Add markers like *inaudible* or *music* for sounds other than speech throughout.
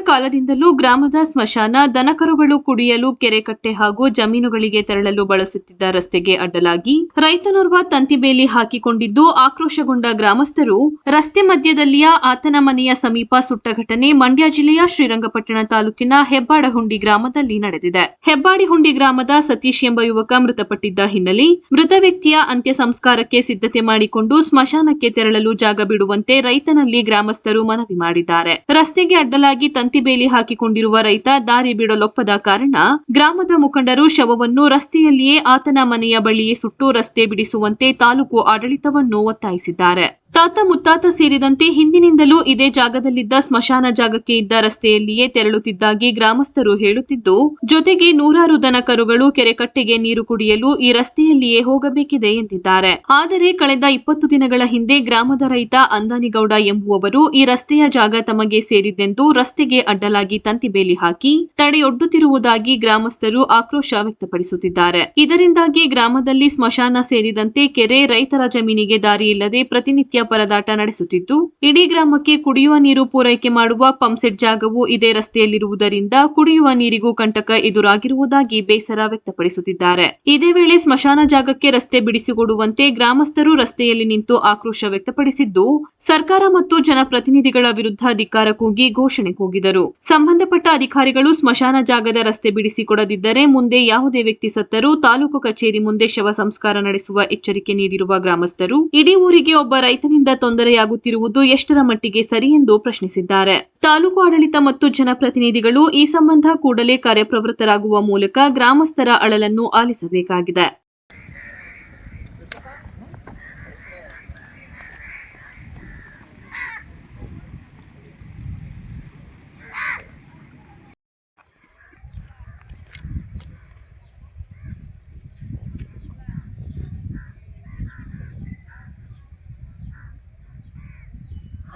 ಕಾಲದಿಂದಲೂ ಗ್ರಾಮದ ಸ್ಮಶಾನ ದನಕರುಗಳು ಕುಡಿಯಲು ಕೆರೆಕಟ್ಟೆ ಹಾಗೂ ಜಮೀನುಗಳಿಗೆ ತೆರಳಲು ಬಳಸುತ್ತಿದ್ದ ರಸ್ತೆಗೆ ಅಡ್ಡಲಾಗಿ ರೈತನೋರ್ವ ತಂತಿಬೇಲಿ ಹಾಕಿಕೊಂಡಿದ್ದು ಆಕ್ರೋಶಗೊಂಡ ಗ್ರಾಮಸ್ಥರು ರಸ್ತೆ ಮಧ್ಯದಲ್ಲಿಯ ಆತನ ಮನೆಯ ಸಮೀಪ ಸುಟ್ಟ ಘಟನೆ ಮಂಡ್ಯ ಜಿಲ್ಲೆಯ ಶ್ರೀರಂಗಪಟ್ಟಣ ತಾಲೂಕಿನ ಹೆಬ್ಬಾಡಹುಂಡಿ ಗ್ರಾಮದಲ್ಲಿ ನಡೆದಿದೆ. ಹೆಬ್ಬಾಡಿಹುಂಡಿ ಗ್ರಾಮದ ಸತೀಶ್ ಎಂಬ ಯುವಕ ಮೃತಪಟ್ಟಿದ್ದ ಹಿನ್ನೆಲೆ ಮೃತ ವ್ಯಕ್ತಿಯ ಅಂತ್ಯ ಸಂಸ್ಕಾರಕ್ಕೆ ಸಿದ್ಧತೆ ಮಾಡಿಕೊಂಡು ಸ್ಮಶಾನಕ್ಕೆ ತೆರಳಲು ಜಾಗ ಬಿಡುವಂತೆ ರೈತನಲ್ಲಿ ಗ್ರಾಮಸ್ಥರು ಮನವಿ ಮಾಡಿದ್ದಾರೆ. ರಸ್ತೆಗೆ ಅಡ್ಡಲಾಗಿ ಬೇಲಿ ಹಾಕಿಕೊಂಡಿರುವ ರೈತ ದಾರಿ ಬಿಡಲೊಪ್ಪದ ಕಾರಣ ಗ್ರಾಮದ ಮುಖಂಡರು ಶವವನ್ನು ರಸ್ತೆಯಲ್ಲಿಯೇ ಆತನ ಮನೆಯ ಬಳಿಯೇ ಸುಟ್ಟು ರಸ್ತೆ ಬಿಡಿಸುವಂತೆ ತಾಲೂಕು ಆಡಳಿತವನ್ನು ಒತ್ತಾಯಿಸಿದ್ದಾರೆ. ತಾತ ಮುತ್ತಾತ ಸೇರಿದಂತೆ ಹಿಂದಿನಿಂದಲೂ ಇದೇ ಜಾಗದಲ್ಲಿದ್ದ ಸ್ಮಶಾನ ಜಾಗಕ್ಕೆ ಇದ್ದ ರಸ್ತೆಯಲ್ಲಿಯೇ ತೆರಳುತ್ತಿದ್ದಾಗಿ ಗ್ರಾಮಸ್ಥರು ಹೇಳುತ್ತಿದ್ದು, ಜೊತೆಗೆ ನೂರಾರು ದನ ಕರುಗಳು ಕೆರೆಕಟ್ಟೆಗೆ ನೀರು ಕುಡಿಯಲು ಈ ರಸ್ತೆಯಲ್ಲಿಯೇ ಹೋಗಬೇಕಿದೆ ಎಂದಿದ್ದಾರೆ. ಆದರೆ ಕಳೆದ ಇಪ್ಪತ್ತು ದಿನಗಳ ಹಿಂದೆ ಗ್ರಾಮದ ರೈತ ಅಂದಾನಿಗೌಡ ಎಂಬುವವರು ಈ ರಸ್ತೆಯ ಜಾಗ ತಮಗೆ ಸೇರಿದ್ದೆಂದು ರಸ್ತೆಗೆ ಅಡ್ಡಲಾಗಿ ತಂತಿ ಬೇಲಿ ಹಾಕಿ ತಡೆಯೊಡ್ಡುತ್ತಿರುವುದಾಗಿ ಗ್ರಾಮಸ್ಥರು ಆಕ್ರೋಶ ವ್ಯಕ್ತಪಡಿಸುತ್ತಿದ್ದಾರೆ. ಇದರಿಂದಾಗಿ ಗ್ರಾಮದಲ್ಲಿ ಸ್ಮಶಾನ ಸೇರಿದಂತೆ ಕೆರೆ, ರೈತರ ಜಮೀನಿಗೆ ದಾರಿಯಿಲ್ಲದೆ ಪ್ರತಿನಿತ್ಯ ಪರದಾಟ ನಡೆಸುತ್ತಿದ್ದು, ಇಡೀ ಗ್ರಾಮಕ್ಕೆ ಕುಡಿಯುವ ನೀರು ಪೂರೈಕೆ ಮಾಡುವ ಪಂಪ್ಸೆಟ್ ಜಾಗವು ಇದೇ ರಸ್ತೆಯಲ್ಲಿರುವುದರಿಂದ ಕುಡಿಯುವ ನೀರಿಗೂ ಕಂಟಕ ಎದುರಾಗಿರುವುದಾಗಿ ಬೇಸರ ವ್ಯಕ್ತಪಡಿಸುತ್ತಿದ್ದಾರೆ. ಇದೇ ವೇಳೆ ಸ್ಮಶಾನ ಜಾಗಕ್ಕೆ ರಸ್ತೆ ಬಿಡಿಸಿಕೊಡುವಂತೆ ಗ್ರಾಮಸ್ಥರು ರಸ್ತೆಯಲ್ಲಿ ನಿಂತು ಆಕ್ರೋಶ ವ್ಯಕ್ತಪಡಿಸಿದ್ದು, ಸರ್ಕಾರ ಮತ್ತು ಜನಪ್ರತಿನಿಧಿಗಳ ವಿರುದ್ಧ ಧಿಕ್ಕಾರ ಕೂಗಿ ಘೋಷಣೆ ಕೂಗಿದರು ಸಂಬಂಧಪಟ್ಟ ಅಧಿಕಾರಿಗಳು ಸ್ಮಶಾನ ಜಾಗದ ರಸ್ತೆ ಬಿಡಿಸಿಕೊಡದಿದ್ದರೆ ಮುಂದೆ ಯಾವುದೇ ವ್ಯಕ್ತಿ ಸತ್ತರೂ ತಾಲೂಕು ಕಚೇರಿ ಮುಂದೆ ಶವ ಸಂಸ್ಕಾರ ನಡೆಸುವ ಎಚ್ಚರಿಕೆ ನೀಡಿರುವ ಗ್ರಾಮಸ್ಥರು, ಇಡೀ ಊರಿಗೆ ಒಬ್ಬ ರೈತನಿಂದ ತೊಂದರೆಯಾಗುತ್ತಿರುವುದು ಎಷ್ಟರ ಮಟ್ಟಿಗೆ ಸರಿ ಎಂದು ಪ್ರಶ್ನಿಸಿದ್ದಾರೆ. ತಾಲೂಕು ಆಡಳಿತ ಮತ್ತು ಜನಪ್ರತಿನಿಧಿಗಳು ಈ ಸಂಬಂಧ ಕೂಡಲೇ ಕಾರ್ಯಪ್ರವೃತ್ತರಾಗುವ ಮೂಲಕ ಗ್ರಾಮಸ್ಥರ ಅಳಲನ್ನು ಆಲಿಸಬೇಕಾಗಿದೆ.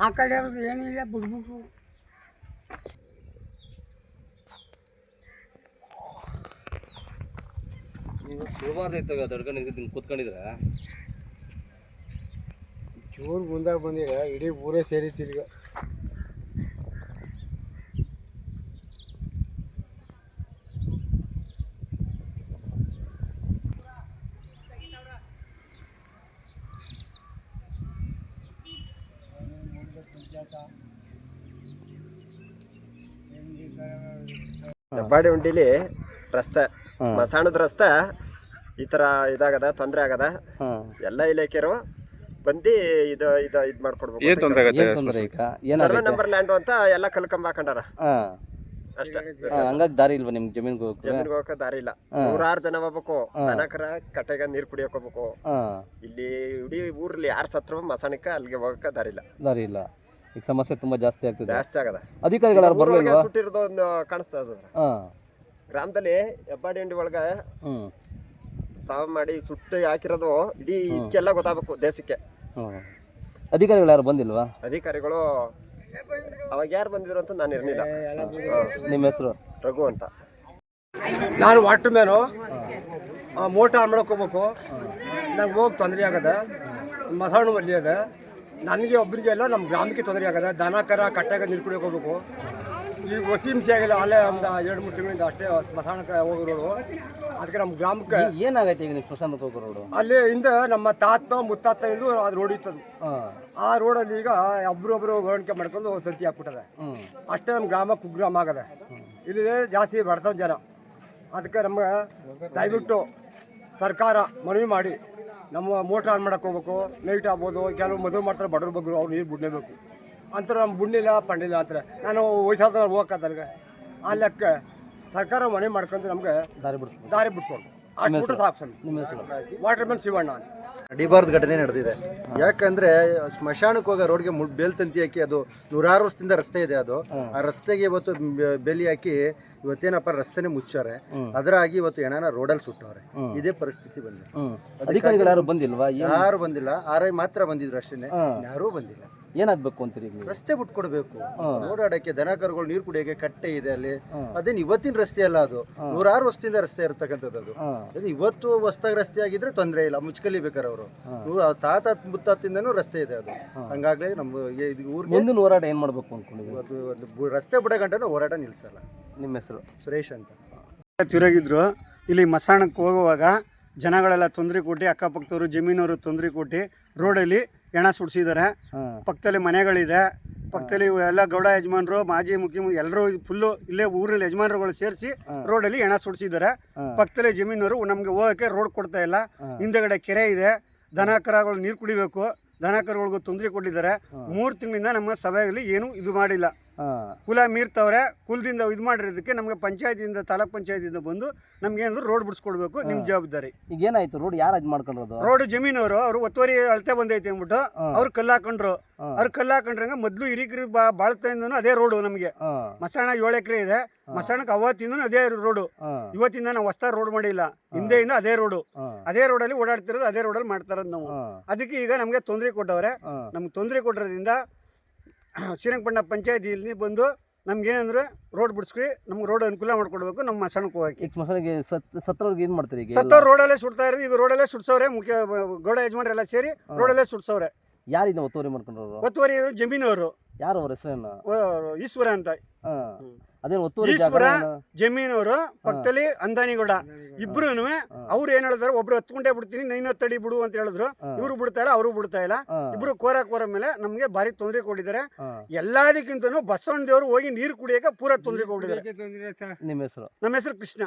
ಆ ಕಡೆ ಅವ್ರದ್ದು ಏನಿಲ್ಲ ಬಿಡ್ಬಿಟ್ರು. ನೀವು ಸುಡಬಾರ್ದಿತ್ತು ದೊಡ್ಕೊಂಡು ಹಿಂಗೆ ಕೂತ್ಕೊಂಡಿದ್ರೆ? ಚೂರು ಮುಂದಾಗ ಬಂದಿರ ಇಡೀ ಊರೇ ಸೇರಿತ್ತು ಈಗ. ಹೆಬ್ಬಾಡಿ ಉಂಡಿಲಿ ರಸ್ತೆ ಮಸಾಣದ ರಸ್ತೆ ಈ ಥರ ಇದಾಗದ ತೊಂದರೆ ಆಗದ. ಎಲ್ಲ ಇಲಾಖೆರು ಬಂದಿ ಇದು ಇದು ಇದ್ ಮಾಡ್ಕೊಡ್ಬೇಕು. ಏನ್ ತೊಂದ್ರೆ ಈಗ? ಸರ್ವೆ ನಂಬರ್ ಲ್ಯಾಂಡ್ ಅಂತ ಎಲ್ಲ ಕಲ್ಕಂಬ ಹಾಕೊಂಡಾರ. ಅಷ್ಟೇ. ಹಂಗಾಗಿ ದಾರಿ ಇಲ್ವಾ ನಿಮ್ಗೆ? ಜಮೀನ್ಗೆ ಹೋಗಕ್ಕೆ? ಜಮೀನ್ಗೆ ಹೋಗಕ್ಕೆ ದಾರಿ ಇಲ್ಲ. ನೂರಾರು ಜನ ಹೋಗ್ಬೇಕು. ದನಕರ ಕಟ್ಟೆಗೆ ನೀರು ಕುಡಿಯೋಕೆ ಹೋಗ್ಬೇಕು. ಇಲ್ಲಿ ಇಡೀ ಊರಲ್ಲಿ ಯಾರು ಸತ್ರ ಮಸಾಣಕ್ಕೆ ಅಲ್ಲಿಗೆ ಹೋಗಕ್ಕೆ ದಾರಿ ಇಲ್ಲ. ದಾರಿ ಇಲ್ಲ. ಈಗ ಸಮಸ್ಯೆ ತುಂಬಾ ಜಾಸ್ತಿ ಆಗ್ತಿದೆ. ಜಾಸ್ತಿ ಆಗದ. ಅಧಿಕಾರಿಗಳು ಯಾರು ಬರ್ಲಿಲ್ವಾ? ಸುಟ್ಟಿರೋದು ಒಂದು ಕಾಣಿಸ್ತಾ ಹಾ. ಗ್ರಾಮದಲ್ಲಿ ಹೆಬ್ಬಾಡಿ ಒಳಗೆ ಹ್ಮ್. ಸಾವು ಮಾಡಿ ಸುಟ್ಟು ಹಾಕಿರೋದು ಇಡೀ ಇದಕ್ಕೆಲ್ಲ ಗೊತ್ತಾಗಬೇಕು ದೇಶಕ್ಕೆ. ಹ್ಮ್. ಅಧಿಕಾರಿಗಳು ಯಾರು ಬಂದಿಲ್ವಾ? ಅಧಿಕಾರಿಗಳು ಅವಾಗ ಯಾರು ಬಂದಿದ್ರು ಅಂತ ನಾನು ಇರಲಿಲ್ಲ. ನಿಮ್ಮ ಹೆಸರು? ರಘು ಅಂತ. ನಾನು ವಾಟರ್ ಮ್ಯಾನು. ಮೋಟರ್ ಆನ್ ಮಾಡ್ಕೋಬೇಕು ಹೋಗ್ಬೇಕು ನಂಗೆ ಹೋಗಿ ತೊಂದರೆ ಆಗದ ಮಸಾಣ ಬರ್ಲಿ ಅದ. ನನಗೆ ಒಬ್ಬರಿಗೆ ಎಲ್ಲ ನಮ್ಮ ಗ್ರಾಮಕ್ಕೆ ತೊಂದರೆ ಆಗದ. ದನ ಕರ ಕಟ್ಟಾಗ ನೀರು ಕುಡಿಯೋಕೆ ಹೋಗ್ಬೇಕು. ಈಗ ಹೊಸಿ ಹಿಂಸೆ ಆಗಿಲ್ಲ ಅಲ್ಲೇ ಒಂದು ಎರಡು ಮೂರು ತಿಂಗಳಿಂದ ಅಷ್ಟೇ ಸ್ಮಶಾನಕ್ಕೆ ರೋಡು ಅದಕ್ಕೆ ನಮ್ಮ ಗ್ರಾಮಕ್ಕೆ ಏನಾಗೈತೆ ಈಗ ನೀವು ಸ್ಮಶಾನಕ್ಕೆ ಹೋಗೋ ರೋಡು ಅಲ್ಲಿ ಹಿಂದೆ ನಮ್ಮ ತಾತ ಮುತ್ತಾತ ಇಂದು ಅದು ರೋಡ್ ಇತ್ತದು. ಆ ರೋಡಲ್ಲಿ ಈಗ ಒಬ್ರೊಬ್ರು ಹೊರಣಿಕೆ ಮಾಡ್ಕೊಂಡು ಸಂತಿ ಹಾಕ್ಬಿಟ್ಟದೆ ಅಷ್ಟೇ ನಮ್ಮ ಗ್ರಾಮ ಕುಗ್ರಾಮ ಆಗದೆ. ಇಲ್ಲಿ ಜಾಸ್ತಿ ಬಡತನ ಜನ. ಅದಕ್ಕೆ ನಮ್ಗೆ ದಯವಿಟ್ಟು ಸರ್ಕಾರ ಮನವಿ ಮಾಡಿ. ನಮ್ಮ ಮೋಟ್ರ್ ಆನ್ ಮಾಡಕ್ಕೆ ಹೋಗ್ಬೇಕು ನೈಟ್ ಆಗ್ಬೋದು ಕೆಲವು ಮದುವೆ ಮಾಡ್ತಾರೆ ಬಡವ್ರ ಬಗ್ಗೆ ಅವ್ರು ನೀರು ಬಿಡಲೇಬೇಕು. ಅಂತಾರೆ ನಮ್ಮ ಬುಡ್ಲಿಲ್ಲ ಪಂಡಿಲ್ಲ ಅಂತಾರೆ. ನಾನು ವಯಸ್ಸಾದ್ರೆ ಹೋಗಕ್ಕೆ ನನಗೆ ಆ ಲೆಕ್ಕ ಸರ್ಕಾರ ಮನೆ ಮಾಡ್ಕೊಂಡು ನಮಗೆ ದಾರಿ ಬಿಡಿಸ್ಬೇಕು ದಾರಿ ಬಿಟ್ಕೊಂಡು ಸಾಕು ವಾಟರ್ ಮ್ಯಾನ್ ಶಿವಣ್ಣ ಅಂತ. ನಡಿಬಾರ್ದು ಘಟನೆ ನಡೆದಿದೆ. ಯಾಕಂದ್ರೆ ಸ್ಮಶಾನಕ್ಕೆ ಹೋಗೋ ರೋಡ್ಗೆ ಮುಳ್ ಬೇಲ್ ತಂತಿ ಹಾಕಿ ಅದು ನೂರಾರು ವರ್ಷದಿಂದ ರಸ್ತೆ ಇದೆ ಅದು. ಆ ರಸ್ತೆಗೆ ಇವತ್ತು ಬೇಲಿ ಹಾಕಿ ಇವತ್ತೇನಪ್ಪ ರಸ್ತೆನೆ ಮುಚ್ಚಾರೆ. ಅದರಾಗಿ ಇವತ್ತು ಹೆಣನ ರೋಡಲ್ಲಿ ಸುಟ್ಟವ್ರೆ. ಇದೇ ಪರಿಸ್ಥಿತಿ ಬಂದಿದೆ. ಅಧಿಕಾರಿಗಳು ಯಾರು ಬಂದಿಲ್ವಾ? ಯಾರು ಬಂದಿಲ್ಲ. ಆರ್ ಐ ಮಾತ್ರ ಬಂದಿದ್ರು ಅಷ್ಟೇ ಹಾ. ಯಾರೂ ಬಂದಿಲ್ಲ. ಏನಾಗಬೇಕು ಅಂತೀರಿ ಈಗ ನೀವು ರಸ್ತೆ ಬಿಟ್ಕೊಡ್ಬೇಕು. ಓಡಾಡಕ್ಕೆ ದನ ಕರುಗಳು ನೀರು ಕುಡಿಯೋಕೆ ಕಟ್ಟೆ ಇದೆ ಅಲ್ಲಿ. ಅದೇನು ಇವತ್ತಿನ ರಸ್ತೆ ಅಲ್ಲ ಅದು. ನೂರಾರು ವರ್ಷದಿಂದ ರಸ್ತೆ ಇರ್ತಕ್ಕಂಥದ್ದು ಅದು. ಅದು ಇವತ್ತು ಹೊಸ್ದಾಗಿ ರಸ್ತೆ ಆಗಿದ್ರೆ ತೊಂದರೆ ಇಲ್ಲ. ಮುಚ್ಕಲಿಬೇಕಾರೆ ಅವರು. ತಾತ ಮುತ್ತಾತಿಂದನೂ ರಸ್ತೆ ಇದೆ ಅದು. ಹಂಗಾಗ್ಲೇ ನಮ್ಮ ಈ- ಇದು ಊರಿಗೆ ಮುಂದಿನ ಹೋರಾಟ ಏನು ಮಾಡಬೇಕು ಅಂದ್ಕೊಂಡಿದ್ದೀವಿ ಅದು ಒಂದು ಬು- ರಸ್ತೆ ಬಿಡೋ ಗಂಟನೂ ಹೋರಾಟ ನಿಲ್ಸಲ್ಲ. ನಿಮ್ಮ ಹೆಸರು? ಸುರೇಶ್ ಅಂತ. ತಿರುಗಿದ್ರು. ಇಲ್ಲಿ ಮಸಾಣಕ್ಕೆ ಹೋಗುವಾಗ ಜನಗಳೆಲ್ಲ ತೊಂದರೆ ಕೊಟ್ಟು ಅಕ್ಕಪಕ್ಕದವರು ಜಮೀನವರು ತೊಂದರೆ ಕೊಟ್ಟು ರೋಡಲ್ಲಿ ಹೆಣ ಸುಡ್ಸಿದ್ದಾರೆ ಪಕ್ಕದಲ್ಲಿ ಮನೆಗಳಿದೆ. ಪಕ್ಕದಲ್ಲಿ ಎಲ್ಲ ಗೌಡ ಯಜಮಾನರು ಮಾಜಿ ಮುಖ್ಯಮಂತ್ರಿ ಎಲ್ಲರೂ ಫುಲ್ಲು ಇಲ್ಲೇ ಊರಲ್ಲಿ ಯಜಮಾನರುಗಳು ಸೇರಿಸಿ ರೋಡಲ್ಲಿ ಎಣ ಸುಡ್ಸಿದ್ದಾರೆ ಪಕ್ಕದಲ್ಲಿ ಜಮೀನವರು ನಮಗೆ ಹೋಗೋಕ್ಕೆ ರೋಡ್ ಕೊಡ್ತಾ ಇಲ್ಲ. ಹಿಂದೆಗಡೆ ಕೆರೆ ಇದೆ. ದನ ಕರಗಳು ನೀರು ಕುಡಿಬೇಕು. ದನ ಕರುಗಳಿಗೂ ತೊಂದರೆ ಕೊಟ್ಟಿದ್ದಾರೆ. ಮೂರು ತಿಂಗಳಿಂದ ನಮ್ಮ ಸಭೆಯಲ್ಲಿ ಏನು ಇದು ಮಾಡಿಲ್ಲ. ಕುಲ ಮೀರ್ತವ್ರೆ ಕುಲದಿಂದ ಇದು ಮಾಡಿರೋದಕ್ಕೆ ನಮಗೆ ಪಂಚಾಯತಿಯಿಂದ ತಾಲೂಕ್ ಪಂಚಾಯತಿಯಿಂದ ಬಂದು ನಮ್ಗೆ ಏನಾದ್ರು ರೋಡ್ ಬಿಡಿಸ್ಕೊಡ್ಬೇಕು ನಿಮ್ಮ ಜವಾಬ್ದಾರಿ. ಈಗ ಏನಾಯ್ತು? ರೋಡ್ ಯಾರು ಇದು ಮಾಡ್ಕೊಂಡ್ರದು? ರೋಡ್ ಜಮೀನವರು ಅವರು ಒತ್ತುವರಿ ಅಳತೆ ಬಂದೈತೆ ಅಂದ್ಬಿಟ್ಟು ಅವ್ರು ಕಲ್ಲು ಹಾಕೊಂಡ್ರು. ಅವ್ರು ಕಲ್ಲು ಹಾಕೊಂಡ್ರಂಗ ಮೊದಲು ಹಿರಿಕಿರಿ ಬಾಳ್ತಾಯಿಂದನೂ ಅದೇ ರೋಡು ನಮಗೆ. ಮಸಾಣ ಏಳು ಎಕರೆ ಇದೆ. ಮಸಾಣಕ್ಕೆ ಅವತ್ತಿಂದನೂ ಅದೇ ರೋಡು ಇವತ್ತಿಂದ ನಾವು ಹೊಸ ರೋಡ್ ಮಾಡಿಲ್ಲ. ಹಿಂದೆಯಿಂದ ಅದೇ ರೋಡು ಅದೇ ಅದೇ ರೋಡಲ್ಲಿ ಓಡಾಡ್ತಿರೋದು ಅದೇ ರೋಡಲ್ಲಿ ಮಾಡ್ತಾರದು ನಾವು. ಅದಕ್ಕೆ ಈಗ ನಮಗೆ ತೊಂದರೆ ಕೊಟ್ಟವ್ರೆ. ನಮ್ಗೆ ತೊಂದರೆ ಕೊಟ್ಟಿರೋದ್ರಿಂದ *clears throat* ಶ್ರೀರಂಗಪಟ್ಟಣ ಪಂಚಾಯತಿಯಲ್ಲಿ ಬಂದು ನಮ್ಗೇನಂದ್ರೆ ರೋಡ್ ಬಿಡಿಸ್ಕ್ರಿ ನಮ್ಗೆ ರೋಡ್ ಅನುಕೂಲ ಮಾಡ್ಕೊಡ್ಬೇಕು ನಮ್ಮ ಮಸಾಣಕ್ಕೆ ಹೋಗಿ ಈಗ ಸ್ಮಶಾನಕ್ಕೆ ಸತ್ ಸತ್ತವ್ರಿಗೆ ಏನು ಮಾಡ್ತೀರಿ ಈಗ ಸತ್ತವ್ರು ರೋಡಲ್ಲೇ ಸುಡ್ತಾ ಇರೋದು ಈಗ ರೋಡಲ್ಲೇ ಸುಡ್ಸವ್ರೆ ಮುಖ್ಯ ಗೌಡ ಯಜಮಾನರೆಲ್ಲ ಸೇರಿ ರೋಡಲ್ಲೇ ಸುಡ್ಸವ್ರೆ. ಯಾರು ಇದನ್ನ ಒತ್ತುವರಿ ಮಾಡ್ಕೊಂಡ್ರು ಒತ್ತುವರಿ ಜಮೀನವರು. ಯಾರು ಅವ್ರ ಓ- ಈಶ್ವರ ಅಂತ. ಹಾಂ. ಅದೇನು ಒತ್ತುವರಿ ಜಾಗ ಈಶ್ವರ ಜಮೀನವರು ಪಕ್ಕದಲ್ಲಿ ಅಂದಾನಿಗೌಡ. ಇಬ್ರು ಅವ್ರು ಏನ್ ಹೇಳಿದ್ರು ಒಬ್ರು ಹತ್ಕೊಂಡೇ ಬಿಡ್ತೀನಿ ನೀನು ಹತ್ತಡಿ ಬಿಡು ಅಂತ ಹೇಳಿದ್ರು. ಇವ್ರು ಬಿಡ್ತಾ ಇಲ್ಲ ಅವರು ಬಿಡ್ತಾ ಇಲ್ಲ. ಇಬ್ರು ಕೋರ ಕೋರ ಮೇಲೆ ನಮ್ಗೆ ಭಾರಿ ತೊಂದರೆ ಕೊಟ್ಟಿದ್ದಾರೆ. ಎಲ್ಲದಕ್ಕಿಂತ ಎಲ್ಲದಕ್ಕಿಂತನೂ ಬಸವಣ್ಣ ದೇವರು ಹೋಗಿ ನೀರು ಕುಡಿಯಕ್ಕೆ ಪೂರ ತೊಂದರೆ ಕೊಟ್ಟಿದ್ದಾರೆ. ನಿಮ್ಮ ಹೆಸರು? ನಮ್ಮ ಹೆಸರು ಕೃಷ್ಣ.